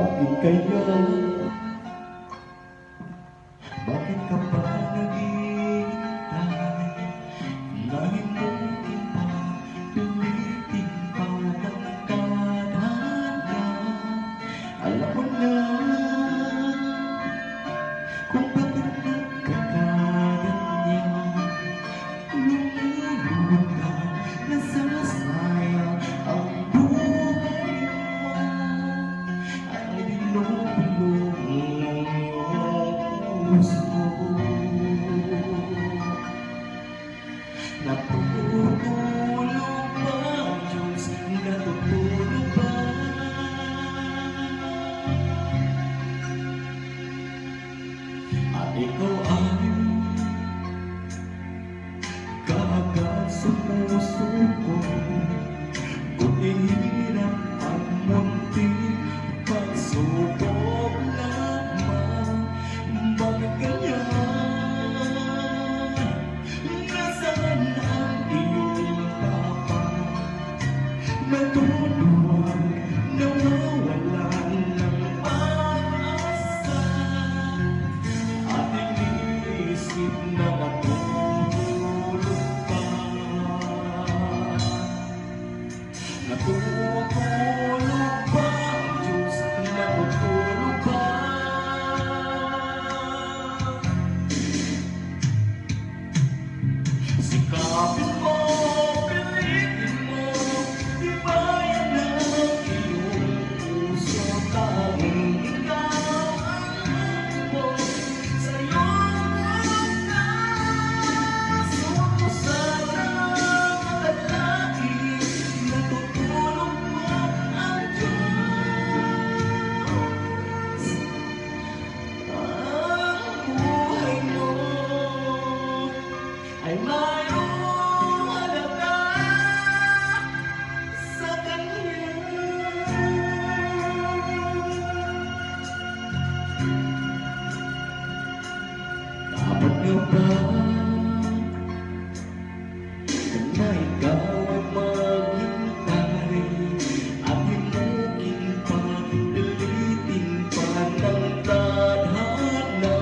Bakit kaya? Bakit ka pa naghihintay? Dahil mungkin pa, pilitin pa ng kadaan Alam mo na Natutulog ba ang Diyos? Natutulog ba? At ikaw ay kaagad sa puso ka ba? Na ikaw ay maghintay At hinugin pa, dilitin pa ng tadhana na